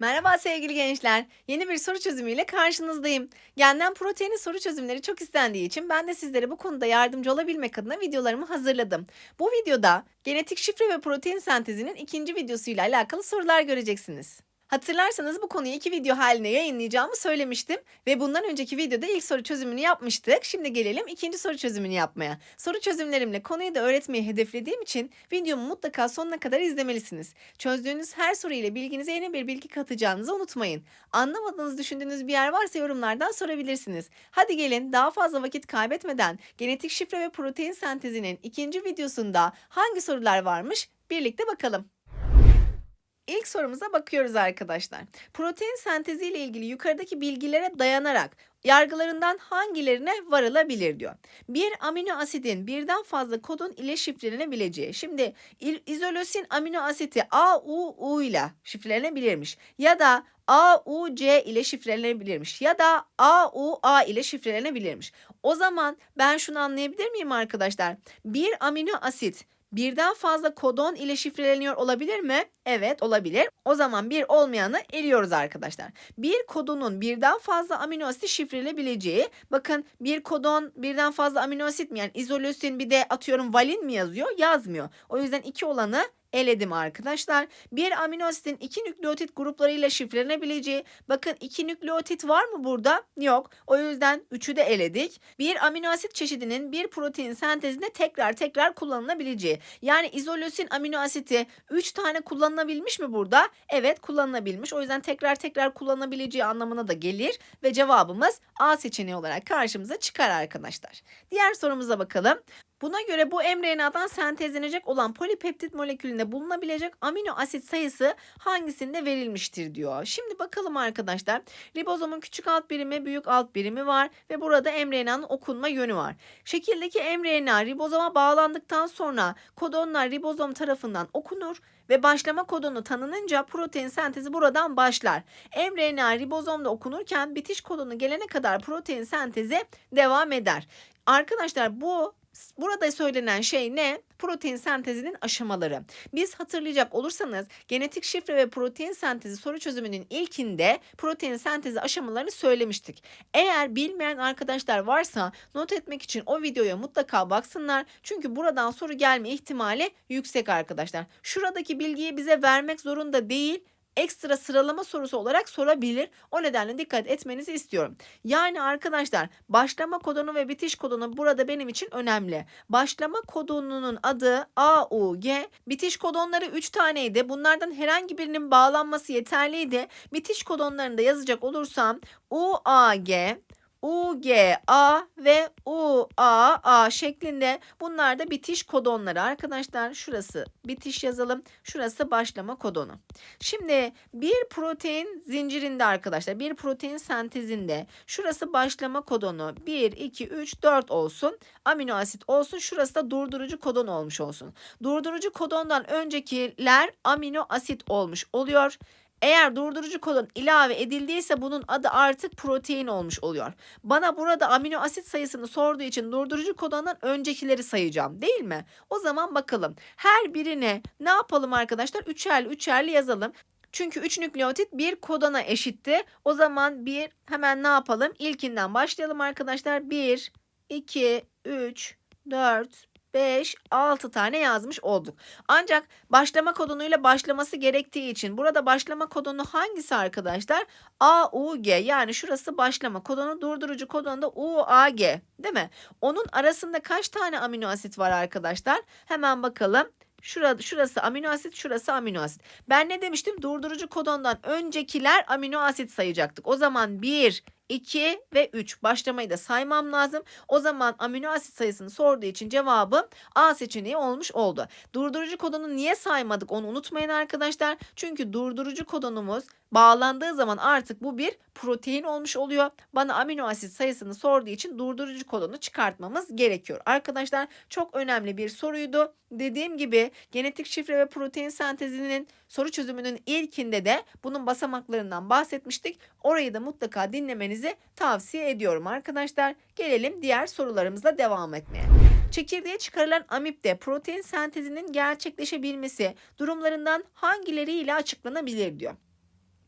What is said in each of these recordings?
Merhaba sevgili gençler. Yeni bir soru çözümüyle karşınızdayım. Genden proteini soru çözümleri çok istendiği için ben de sizlere bu konuda yardımcı olabilmek adına videolarımı hazırladım. Bu videoda genetik şifre ve protein sentezinin ikinci videosuyla alakalı sorular göreceksiniz. Hatırlarsanız bu konuyu iki video haline yayınlayacağımı söylemiştim ve bundan önceki videoda ilk soru çözümünü yapmıştık. Şimdi gelelim ikinci soru çözümünü yapmaya. Soru çözümlerimle konuyu da öğretmeyi hedeflediğim için videomu mutlaka sonuna kadar izlemelisiniz. Çözdüğünüz her soru ile bilginize yeni bir bilgi katacağınızı unutmayın. Anlamadığınız düşündüğünüz bir yer varsa yorumlardan sorabilirsiniz. Hadi gelin daha fazla vakit kaybetmeden genetik şifre ve protein sentezinin ikinci videosunda hangi sorular varmış birlikte bakalım. İlk sorumuza bakıyoruz arkadaşlar. Protein sentezi ile ilgili yukarıdaki bilgilere dayanarak yargılarından hangilerine varılabilir diyor. Bir amino asidin birden fazla kodon ile şifrelenebileceği. Şimdi izolösin amino asiti AUU ile şifrelenebilirmiş ya da AUC ile şifrelenebilirmiş ya da AUA ile şifrelenebilirmiş. O zaman ben şunu anlayabilir miyim arkadaşlar? Bir amino asit birden fazla kodon ile şifreleniyor olabilir mi? Evet olabilir. O zaman bir olmayanı eliyoruz arkadaşlar. Bir kodonun birden fazla amino asit şifrelenebileceği bakın bir kodon birden fazla amino asit mi yani izolösin bir de atıyorum valin mi yazıyor? Yazmıyor. O yüzden iki olanı eledim arkadaşlar. Bir amino asitin iki nükleotit gruplarıyla şifrelenebileceği. Bakın iki nükleotit var mı burada? Yok. O yüzden üçü de eledik. Bir amino asit çeşidinin bir protein sentezinde tekrar tekrar kullanılabileceği. Yani izolösin amino asiti 3 tane kullanılabilmiş mi burada? Evet kullanılabilmiş. O yüzden tekrar tekrar kullanabileceği anlamına da gelir ve cevabımız A seçeneği olarak karşımıza çıkar arkadaşlar. Diğer sorumuza bakalım. Buna göre bu mRNA'dan sentezlenecek olan polipeptit molekülünde bulunabilecek amino asit sayısı hangisinde verilmiştir diyor. Şimdi bakalım arkadaşlar. Ribozomun küçük alt birimi, büyük alt birimi var ve burada mRNA'nın okunma yönü var. Şekildeki mRNA ribozoma bağlandıktan sonra kodonlar ribozom tarafından okunur ve başlama kodonu tanınınca protein sentezi buradan başlar. mRNA ribozomda okunurken bitiş kodonu gelene kadar protein sentezi devam eder. Arkadaşlar bu Burada söylenen şey ne? Protein sentezinin aşamaları. Biz hatırlayacak olursanız genetik şifre ve protein sentezi soru çözümünün ilkinde protein sentezi aşamalarını söylemiştik. Eğer bilmeyen arkadaşlar varsa not etmek için o videoya mutlaka baksınlar. Çünkü buradan soru gelme ihtimali yüksek arkadaşlar. Şuradaki bilgiyi bize vermek zorunda değil ekstra sıralama sorusu olarak sorabilir. O nedenle dikkat etmenizi istiyorum. Yani arkadaşlar başlama kodonu ve bitiş kodonu burada benim için önemli. Başlama kodonunun adı AUG. Bitiş kodonları 3 taneydi. Bunlardan herhangi birinin bağlanması yeterliydi. Bitiş kodonlarını da yazacak olursam UAG, UGA ve UAA şeklinde bunlar da bitiş kodonları arkadaşlar. Şurası bitiş yazalım. Şurası başlama kodonu. Şimdi bir protein zincirinde arkadaşlar bir protein sentezinde şurası başlama kodonu 1, 2, 3, 4 olsun. Amino asit olsun. Şurası da durdurucu kodon olmuş olsun. Durdurucu kodondan öncekiler amino asit olmuş oluyor. Eğer durdurucu kodon ilave edildiyse bunun adı artık protein olmuş oluyor. Bana burada amino asit sayısını sorduğu için durdurucu kodondan öncekileri sayacağım değil mi? O zaman bakalım. Her birine ne yapalım arkadaşlar? Üçerli üçerli yazalım. Çünkü 3 nükleotit bir kodona eşitti. O zaman bir hemen ne yapalım? İlkinden başlayalım arkadaşlar. 1, 2, 3, 4, 5, 6 tane yazmış olduk. Ancak başlama kodonuyla başlaması gerektiği için burada başlama kodonu hangisi arkadaşlar? AUG yani şurası başlama kodonu durdurucu kodonu da UAG değil mi? Onun arasında kaç tane amino asit var arkadaşlar? Hemen bakalım. Şurada, şurası amino asit, şurası amino asit. Ben ne demiştim? Durdurucu kodondan öncekiler amino asit sayacaktık. O zaman 1, 2 ve 3 başlamayı da saymam lazım. O zaman amino asit sayısını sorduğu için cevabım A seçeneği olmuş oldu. Durdurucu kodonu niye saymadık onu unutmayın arkadaşlar. Çünkü durdurucu kodonumuz bağlandığı zaman artık bu bir protein olmuş oluyor. Bana amino asit sayısını sorduğu için durdurucu kodonu çıkartmamız gerekiyor. Arkadaşlar çok önemli bir soruydu. Dediğim gibi genetik şifre ve protein sentezinin soru çözümünün ilkinde de bunun basamaklarından bahsetmiştik. Orayı da mutlaka dinlemenizi tavsiye ediyorum arkadaşlar. Gelelim diğer sorularımızla devam etmeye. Çekirdeğe çıkarılan amipte protein sentezinin gerçekleşebilmesi durumlarından hangileriyle açıklanabilir diyor.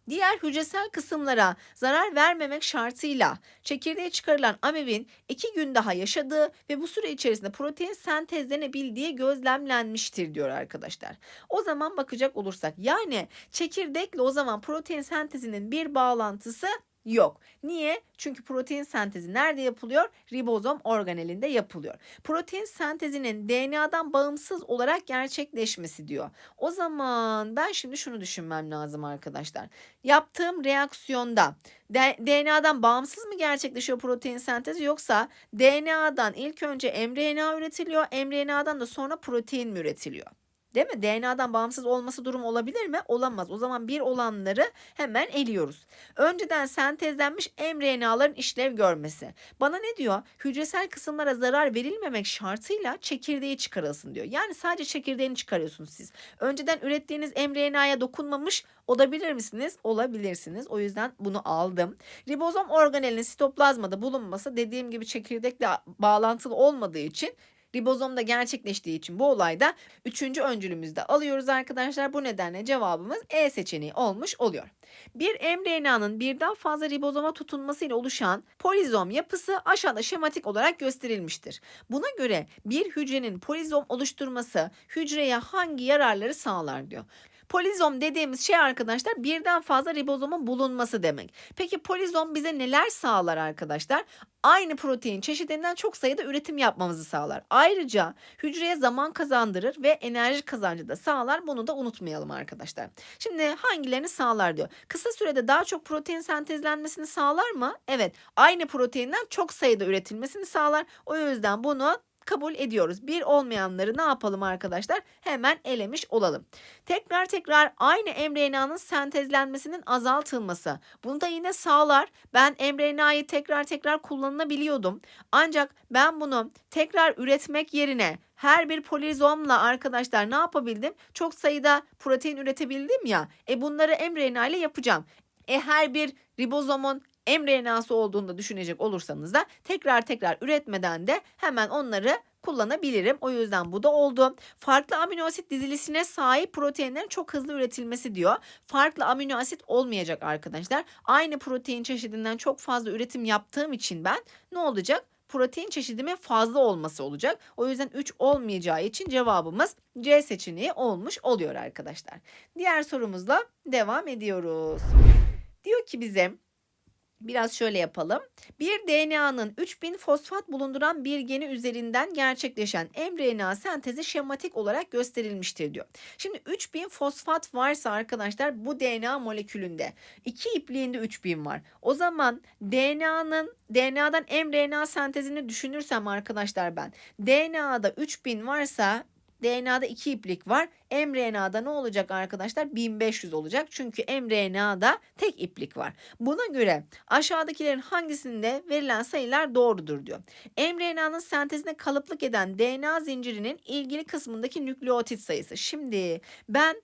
Diğer hücresel kısımlara zarar vermemek şartıyla çekirdeğe çıkarılan amebin iki gün daha yaşadığı ve bu süre içerisinde protein sentezlenebildiği gözlemlenmiştir diyor arkadaşlar. O zaman bakacak olursak yani çekirdekle o zaman protein sentezinin bir bağlantısı Yok. Niye? Çünkü protein sentezi nerede yapılıyor? Ribozom organelinde yapılıyor. Protein sentezinin DNA'dan bağımsız olarak gerçekleşmesi diyor. O zaman ben şimdi şunu düşünmem lazım arkadaşlar. Yaptığım reaksiyonda DNA'dan bağımsız mı gerçekleşiyor protein sentezi yoksa DNA'dan ilk önce mRNA üretiliyor, mRNA'dan da sonra protein mi üretiliyor? Değil mi? DNA'dan bağımsız olması durum olabilir mi? Olamaz. O zaman bir olanları hemen eliyoruz. Önceden sentezlenmiş mRNA'ların işlev görmesi. Bana ne diyor? Hücresel kısımlara zarar verilmemek şartıyla çekirdeği çıkarılsın diyor. Yani sadece çekirdeğini çıkarıyorsunuz siz. Önceden ürettiğiniz mRNA'ya dokunmamış olabilir misiniz? Olabilirsiniz. O yüzden bunu aldım. Ribozom organelinin sitoplazmada bulunması dediğim gibi çekirdekle bağlantılı olmadığı için ribozomda gerçekleştiği için bu olayda üçüncü öncülümüzde alıyoruz arkadaşlar. Bu nedenle cevabımız E seçeneği olmuş oluyor. Bir mRNA'nın birden fazla ribozoma tutunmasıyla oluşan polizom yapısı aşağıda şematik olarak gösterilmiştir. Buna göre bir hücrenin polizom oluşturması hücreye hangi yararları sağlar diyor. Polizom dediğimiz şey arkadaşlar birden fazla ribozomun bulunması demek. Peki polizom bize neler sağlar arkadaşlar? Aynı protein çeşidinden çok sayıda üretim yapmamızı sağlar. Ayrıca hücreye zaman kazandırır ve enerji kazancı da sağlar. Bunu da unutmayalım arkadaşlar. Şimdi hangilerini sağlar diyor. Kısa sürede daha çok protein sentezlenmesini sağlar mı? Evet. Aynı proteinden çok sayıda üretilmesini sağlar. O yüzden bunu kabul ediyoruz. Bir olmayanları ne yapalım arkadaşlar? Hemen elemiş olalım. Tekrar tekrar aynı mRNA'nın sentezlenmesinin azaltılması. Bunu da yine sağlar. Ben mRNA'yı tekrar tekrar kullanabiliyordum. Ancak ben bunu tekrar üretmek yerine her bir polizomla arkadaşlar ne yapabildim? Çok sayıda protein üretebildim ya. E bunları mRNA ile yapacağım. E her bir ribozomun mRNA'sı olduğunu düşünecek olursanız da tekrar tekrar üretmeden de hemen onları kullanabilirim. O yüzden bu da oldu. Farklı amino asit dizilisine sahip proteinlerin çok hızlı üretilmesi diyor. Farklı amino asit olmayacak arkadaşlar. Aynı protein çeşidinden çok fazla üretim yaptığım için ben ne olacak? protein çeşidimin fazla olması olacak. O yüzden 3 olmayacağı için cevabımız C seçeneği olmuş oluyor arkadaşlar. Diğer sorumuzla devam ediyoruz. Diyor ki bize Biraz şöyle yapalım. Bir DNA'nın 3000 fosfat bulunduran bir geni üzerinden gerçekleşen mRNA sentezi şematik olarak gösterilmiştir diyor. Şimdi 3000 fosfat varsa arkadaşlar bu DNA molekülünde iki ipliğinde 3000 var. O zaman DNA'nın DNA'dan mRNA sentezini düşünürsem arkadaşlar ben DNA'da 3000 varsa DNA'da iki iplik var. mRNA'da ne olacak arkadaşlar? 1500 olacak. Çünkü mRNA'da tek iplik var. Buna göre aşağıdakilerin hangisinde verilen sayılar doğrudur diyor. mRNA'nın sentezine kalıplık eden DNA zincirinin ilgili kısmındaki nükleotit sayısı. Şimdi ben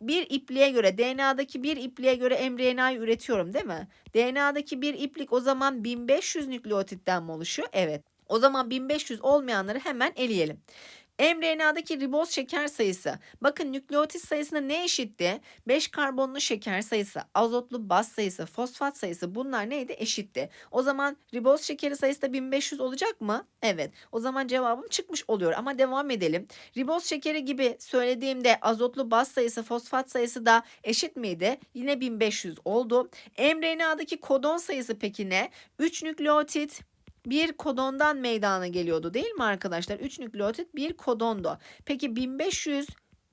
bir ipliğe göre DNA'daki bir ipliğe göre mRNA'yı üretiyorum değil mi? DNA'daki bir iplik o zaman 1500 nükleotitten mi oluşuyor? Evet. O zaman 1500 olmayanları hemen eleyelim mRNA'daki riboz şeker sayısı. Bakın nükleotit sayısına ne eşitti? 5 karbonlu şeker sayısı, azotlu baz sayısı, fosfat sayısı bunlar neydi? Eşitti. O zaman riboz şekeri sayısı da 1500 olacak mı? Evet. O zaman cevabım çıkmış oluyor ama devam edelim. Riboz şekeri gibi söylediğimde azotlu baz sayısı, fosfat sayısı da eşit miydi? Yine 1500 oldu. mRNA'daki kodon sayısı peki ne? 3 nükleotit, bir kodondan meydana geliyordu değil mi arkadaşlar? 3 nükleotit bir kodondu. Peki 1500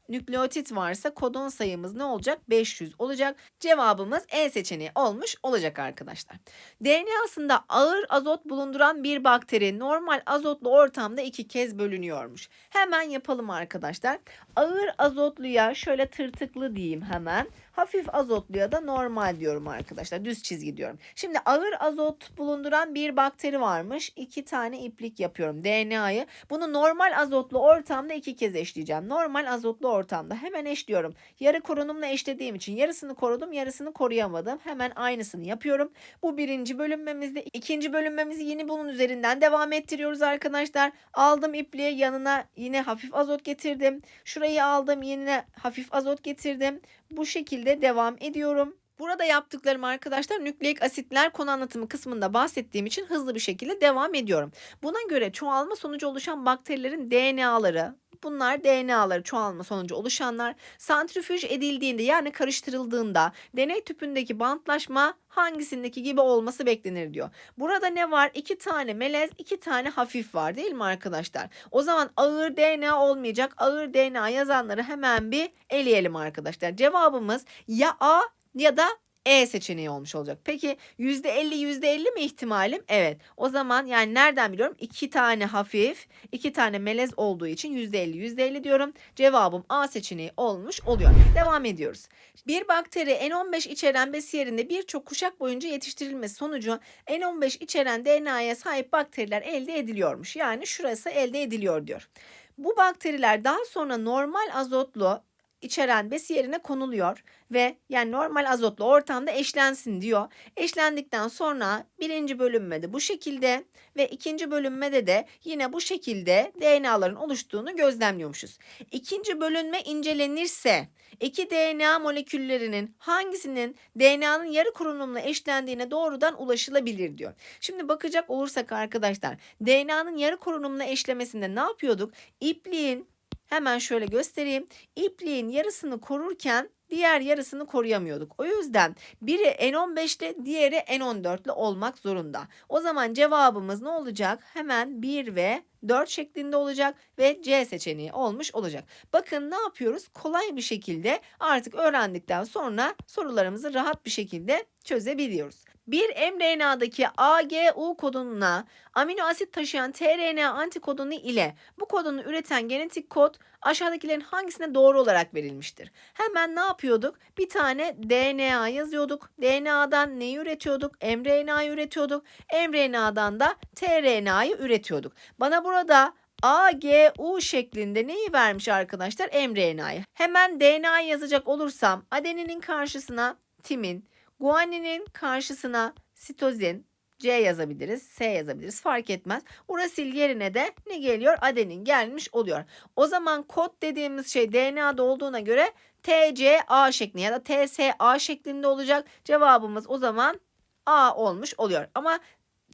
nükleotit varsa kodon sayımız ne olacak? 500 olacak. Cevabımız E seçeneği olmuş olacak arkadaşlar. DNA'sında ağır azot bulunduran bir bakteri normal azotlu ortamda iki kez bölünüyormuş. Hemen yapalım arkadaşlar. Ağır azotluya şöyle tırtıklı diyeyim hemen. Hafif azotluya da normal diyorum arkadaşlar. Düz çizgi diyorum. Şimdi ağır azot bulunduran bir bakteri varmış. İki tane iplik yapıyorum DNA'yı. Bunu normal azotlu ortamda iki kez eşleyeceğim. Normal azotlu ortamda hemen eşliyorum. Yarı korunumla eşlediğim için yarısını korudum yarısını koruyamadım. Hemen aynısını yapıyorum. Bu birinci bölünmemizde. ikinci bölünmemizi yine bunun üzerinden devam ettiriyoruz arkadaşlar. Aldım ipliği yanına yine hafif azot getirdim. Şurayı aldım yine hafif azot getirdim. Bu şekilde devam ediyorum. Burada yaptıklarım arkadaşlar nükleik asitler konu anlatımı kısmında bahsettiğim için hızlı bir şekilde devam ediyorum. Buna göre çoğalma sonucu oluşan bakterilerin DNA'ları, bunlar DNA'ları çoğalma sonucu oluşanlar santrifüj edildiğinde yani karıştırıldığında deney tüpündeki bantlaşma hangisindeki gibi olması beklenir diyor. Burada ne var? İki tane melez, iki tane hafif var değil mi arkadaşlar? O zaman ağır DNA olmayacak. Ağır DNA yazanları hemen bir eleyelim arkadaşlar. Cevabımız ya A ya da E seçeneği olmuş olacak. Peki %50 %50 mi ihtimalim? Evet. O zaman yani nereden biliyorum? İki tane hafif, iki tane melez olduğu için %50 %50 diyorum. Cevabım A seçeneği olmuş oluyor. Devam ediyoruz. Bir bakteri N15 içeren besiyerinde birçok kuşak boyunca yetiştirilmesi sonucu N15 içeren DNA'ya sahip bakteriler elde ediliyormuş. Yani şurası elde ediliyor diyor. Bu bakteriler daha sonra normal azotlu içeren besiyerine konuluyor ve yani normal azotlu ortamda eşlensin diyor. Eşlendikten sonra birinci bölünmede bu şekilde ve ikinci bölünmede de yine bu şekilde DNA'ların oluştuğunu gözlemliyormuşuz. İkinci bölünme incelenirse iki DNA moleküllerinin hangisinin DNA'nın yarı korunumla eşlendiğine doğrudan ulaşılabilir diyor. Şimdi bakacak olursak arkadaşlar DNA'nın yarı korunumla eşlemesinde ne yapıyorduk? İpliğin Hemen şöyle göstereyim. İpliğin yarısını korurken diğer yarısını koruyamıyorduk. O yüzden biri N15'li diğeri N14'lü olmak zorunda. O zaman cevabımız ne olacak? Hemen 1 ve 4 şeklinde olacak ve C seçeneği olmuş olacak. Bakın ne yapıyoruz? Kolay bir şekilde artık öğrendikten sonra sorularımızı rahat bir şekilde çözebiliyoruz. Bir mRNA'daki AGU kodonuna amino asit taşıyan tRNA antikodonu ile bu kodonu üreten genetik kod aşağıdakilerin hangisine doğru olarak verilmiştir? Hemen ne yapıyorduk? Bir tane DNA yazıyorduk. DNA'dan neyi üretiyorduk? mRNA'yı üretiyorduk. mRNA'dan da tRNA'yı üretiyorduk. Bana burada AGU şeklinde neyi vermiş arkadaşlar? mRNA'yı. Hemen DNA yazacak olursam adeninin karşısına timin, guaninin karşısına sitozin, C yazabiliriz, S yazabiliriz fark etmez. Urasil yerine de ne geliyor? Adenin gelmiş oluyor. O zaman kod dediğimiz şey DNA'da olduğuna göre TCA şeklinde ya da TSA şeklinde olacak. Cevabımız o zaman A olmuş oluyor. Ama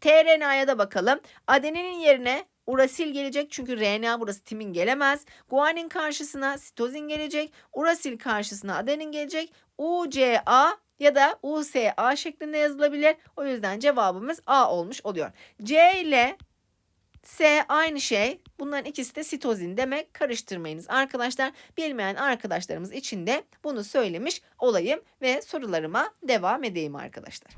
tRNA'ya da bakalım. Adeninin yerine Urasil gelecek çünkü RNA burası timin gelemez. Guanin karşısına sitozin gelecek. Urasil karşısına adenin gelecek. UCA ya da USA şeklinde yazılabilir. O yüzden cevabımız A olmuş oluyor. C ile S aynı şey. Bunların ikisi de sitozin demek. Karıştırmayınız arkadaşlar. Bilmeyen arkadaşlarımız için de bunu söylemiş olayım ve sorularıma devam edeyim arkadaşlar.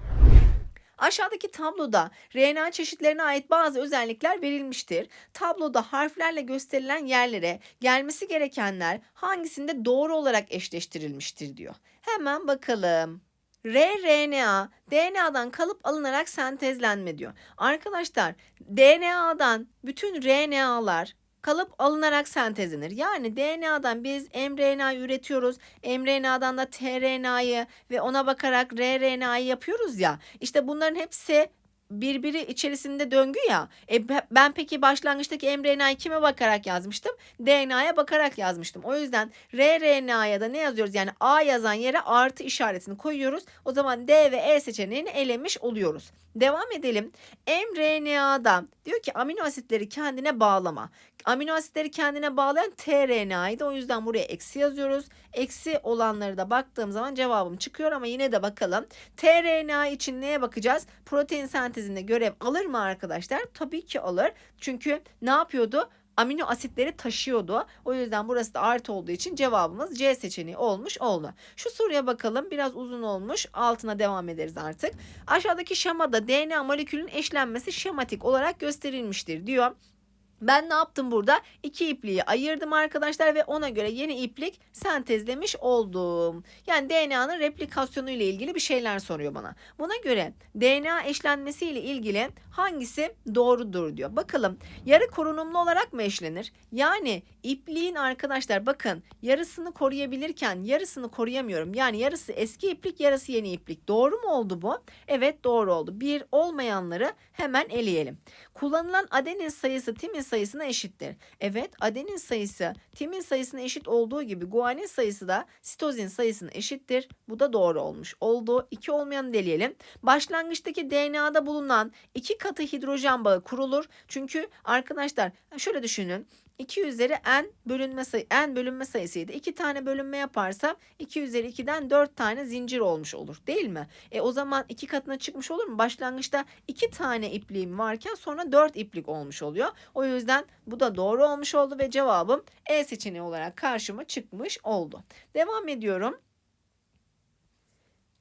Aşağıdaki tabloda RNA çeşitlerine ait bazı özellikler verilmiştir. Tabloda harflerle gösterilen yerlere gelmesi gerekenler hangisinde doğru olarak eşleştirilmiştir diyor. Hemen bakalım. rRNA DNA'dan kalıp alınarak sentezlenme diyor. Arkadaşlar DNA'dan bütün RNA'lar kalıp alınarak sentezlenir. Yani DNA'dan biz mRNA üretiyoruz. mRNA'dan da tRNA'yı ve ona bakarak rRNA'yı yapıyoruz ya. İşte bunların hepsi birbiri içerisinde döngü ya. E ben peki başlangıçtaki mRNA'yı kime bakarak yazmıştım? DNA'ya bakarak yazmıştım. O yüzden rRNA'ya da ne yazıyoruz? Yani A yazan yere artı işaretini koyuyoruz. O zaman D ve E seçeneğini elemiş oluyoruz. Devam edelim. mRNA'da diyor ki amino asitleri kendine bağlama. Amino asitleri kendine bağlayan tRNA'ydı. O yüzden buraya eksi yazıyoruz. Eksi olanları da baktığım zaman cevabım çıkıyor ama yine de bakalım. tRNA için neye bakacağız? Protein sentezinde görev alır mı arkadaşlar? Tabii ki alır. Çünkü ne yapıyordu? Amino asitleri taşıyordu. O yüzden burası da artı olduğu için cevabımız C seçeneği olmuş oldu. Şu soruya bakalım. Biraz uzun olmuş. Altına devam ederiz artık. Aşağıdaki şemada DNA molekülün eşlenmesi şematik olarak gösterilmiştir diyor. Ben ne yaptım burada? İki ipliği ayırdım arkadaşlar ve ona göre yeni iplik sentezlemiş oldum. Yani DNA'nın replikasyonu ile ilgili bir şeyler soruyor bana. Buna göre DNA eşlenmesi ile ilgili hangisi doğrudur diyor. Bakalım yarı korunumlu olarak mı eşlenir? Yani ipliğin arkadaşlar bakın yarısını koruyabilirken yarısını koruyamıyorum. Yani yarısı eski iplik yarısı yeni iplik. Doğru mu oldu bu? Evet doğru oldu. Bir olmayanları hemen eleyelim. Kullanılan adenin sayısı timin sayısına eşittir. Evet adenin sayısı timin sayısına eşit olduğu gibi guanin sayısı da sitozin sayısına eşittir. Bu da doğru olmuş oldu. 2 olmayanı deleyelim. Başlangıçtaki DNA'da bulunan iki katı hidrojen bağı kurulur. Çünkü arkadaşlar şöyle düşünün. 2 üzeri n bölünme sayı n bölünme sayısıydı. 2 tane bölünme yaparsam 2 üzeri 2'den 4 tane zincir olmuş olur değil mi? E o zaman 2 katına çıkmış olur mu? Başlangıçta 2 tane ipliğim varken sonra 4 iplik olmuş oluyor. O yüzden bu da doğru olmuş oldu ve cevabım E seçeneği olarak karşıma çıkmış oldu. Devam ediyorum.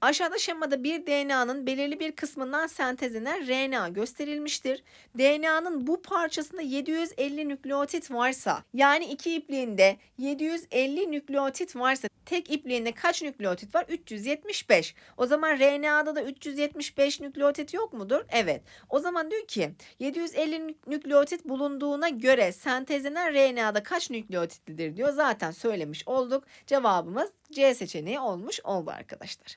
Aşağıda şemada bir DNA'nın belirli bir kısmından sentezlenen RNA gösterilmiştir. DNA'nın bu parçasında 750 nükleotit varsa yani iki ipliğinde 750 nükleotit varsa tek ipliğinde kaç nükleotit var? 375. O zaman RNA'da da 375 nükleotit yok mudur? Evet. O zaman diyor ki 750 nükleotit bulunduğuna göre sentezlenen RNA'da kaç nükleotitlidir diyor. Zaten söylemiş olduk. Cevabımız C seçeneği olmuş oldu arkadaşlar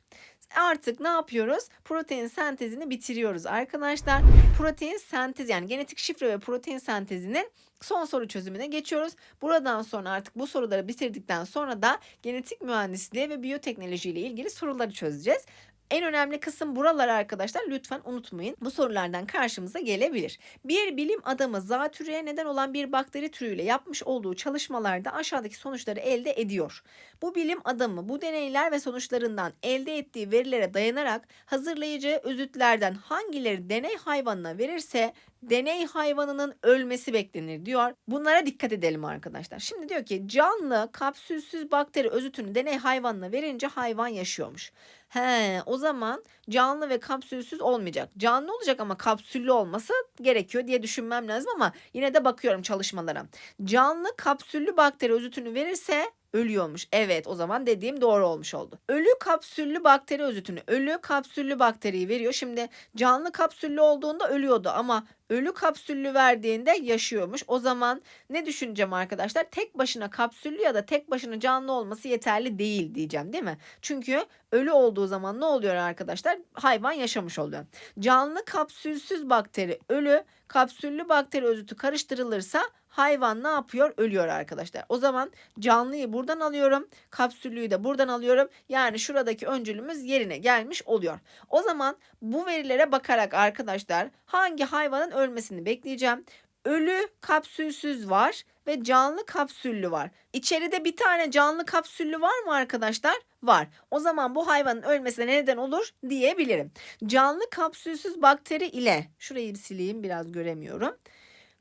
artık ne yapıyoruz? Protein sentezini bitiriyoruz arkadaşlar. Protein sentez yani genetik şifre ve protein sentezinin son soru çözümüne geçiyoruz. Buradan sonra artık bu soruları bitirdikten sonra da genetik mühendisliği ve biyoteknoloji ile ilgili soruları çözeceğiz. En önemli kısım buralar arkadaşlar lütfen unutmayın. Bu sorulardan karşımıza gelebilir. Bir bilim adamı zatürreye neden olan bir bakteri türüyle yapmış olduğu çalışmalarda aşağıdaki sonuçları elde ediyor. Bu bilim adamı bu deneyler ve sonuçlarından elde ettiği verilere dayanarak hazırlayacağı özütlerden hangileri deney hayvanına verirse deney hayvanının ölmesi beklenir diyor. Bunlara dikkat edelim arkadaşlar. Şimdi diyor ki canlı kapsülsüz bakteri özütünü deney hayvanına verince hayvan yaşıyormuş. He, o zaman canlı ve kapsülsüz olmayacak. Canlı olacak ama kapsüllü olması gerekiyor diye düşünmem lazım ama yine de bakıyorum çalışmalara. Canlı kapsüllü bakteri özütünü verirse ölüyormuş. Evet o zaman dediğim doğru olmuş oldu. Ölü kapsüllü bakteri özütünü ölü kapsüllü bakteriyi veriyor. Şimdi canlı kapsüllü olduğunda ölüyordu ama ölü kapsüllü verdiğinde yaşıyormuş. O zaman ne düşüneceğim arkadaşlar? Tek başına kapsüllü ya da tek başına canlı olması yeterli değil diyeceğim değil mi? Çünkü ölü olduğu zaman ne oluyor arkadaşlar? Hayvan yaşamış oluyor. Canlı kapsülsüz bakteri ölü, kapsüllü bakteri özütü karıştırılırsa hayvan ne yapıyor? Ölüyor arkadaşlar. O zaman canlıyı buradan alıyorum. Kapsüllüyü de buradan alıyorum. Yani şuradaki öncülümüz yerine gelmiş oluyor. O zaman bu verilere bakarak arkadaşlar hangi hayvanın ölmesini bekleyeceğim. Ölü kapsülsüz var ve canlı kapsüllü var. İçeride bir tane canlı kapsüllü var mı arkadaşlar? Var. O zaman bu hayvanın ölmesine neden olur diyebilirim. Canlı kapsülsüz bakteri ile şurayı sileyim biraz göremiyorum.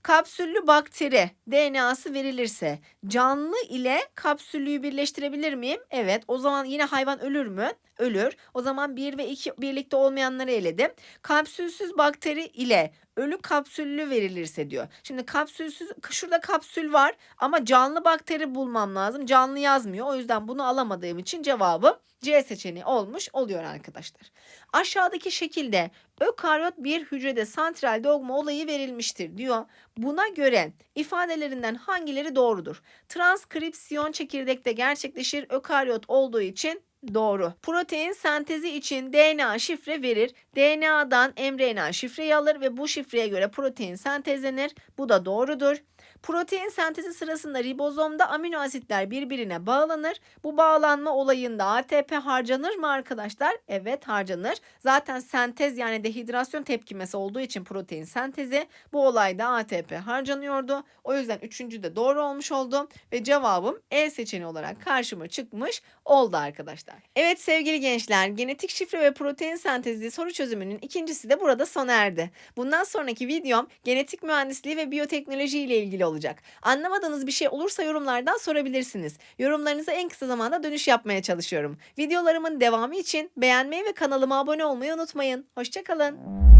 Kapsüllü bakteri DNA'sı verilirse canlı ile kapsüllüyü birleştirebilir miyim? Evet. O zaman yine hayvan ölür mü? Ölür. O zaman 1 ve 2 birlikte olmayanları eledim. Kapsülsüz bakteri ile ölü kapsüllü verilirse diyor. Şimdi kapsülsüz şurada kapsül var ama canlı bakteri bulmam lazım. Canlı yazmıyor. O yüzden bunu alamadığım için cevabım C seçeneği olmuş oluyor arkadaşlar. Aşağıdaki şekilde ökaryot bir hücrede santral dogma olayı verilmiştir diyor. Buna göre ifadelerinden hangileri doğrudur? Transkripsiyon çekirdekte gerçekleşir. Ökaryot olduğu için Doğru. Protein sentezi için DNA şifre verir. DNA'dan mRNA şifreyi alır ve bu şifreye göre protein sentezlenir. Bu da doğrudur. Protein sentezi sırasında ribozomda amino asitler birbirine bağlanır. Bu bağlanma olayında ATP harcanır mı arkadaşlar? Evet harcanır. Zaten sentez yani dehidrasyon tepkimesi olduğu için protein sentezi bu olayda ATP harcanıyordu. O yüzden üçüncü de doğru olmuş oldu ve cevabım E seçeneği olarak karşıma çıkmış oldu arkadaşlar. Evet sevgili gençler genetik şifre ve protein sentezi soru çözümünün ikincisi de burada sona erdi. Bundan sonraki videom genetik mühendisliği ve biyoteknoloji ile ilgili olacak. Anlamadığınız bir şey olursa yorumlardan sorabilirsiniz. Yorumlarınıza en kısa zamanda dönüş yapmaya çalışıyorum. Videolarımın devamı için beğenmeyi ve kanalıma abone olmayı unutmayın. Hoşçakalın.